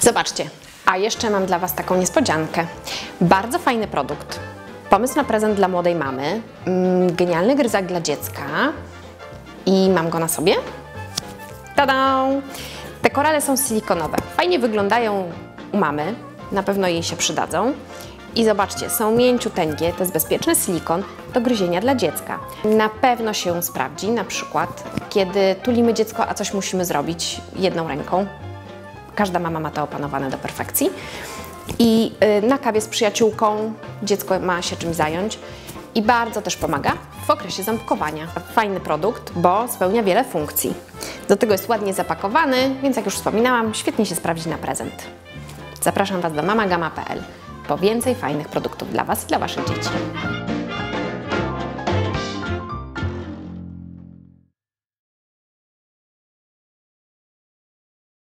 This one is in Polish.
Zobaczcie, a jeszcze mam dla Was taką niespodziankę. Bardzo fajny produkt. Pomysł na prezent dla młodej mamy. Mm, Genialny gryzak dla dziecka. I mam go na sobie. Tada! Te korale są silikonowe. Fajnie wyglądają u mamy. Na pewno jej się przydadzą. I zobaczcie, są mięciuteńkie, to jest bezpieczny silikon do gryzienia dla dziecka. Na pewno się sprawdzi, na przykład kiedy tulimy dziecko, a coś musimy zrobić jedną ręką. Każda mama ma to opanowane do perfekcji. I y, na kawie z przyjaciółką dziecko ma się czym zająć. I bardzo też pomaga w okresie ząbkowania. Fajny produkt, bo spełnia wiele funkcji. Do tego jest ładnie zapakowany, więc jak już wspominałam, świetnie się sprawdzi na prezent. Zapraszam Was do mamagama.pl po więcej fajnych produktów dla Was i dla Waszych dzieci.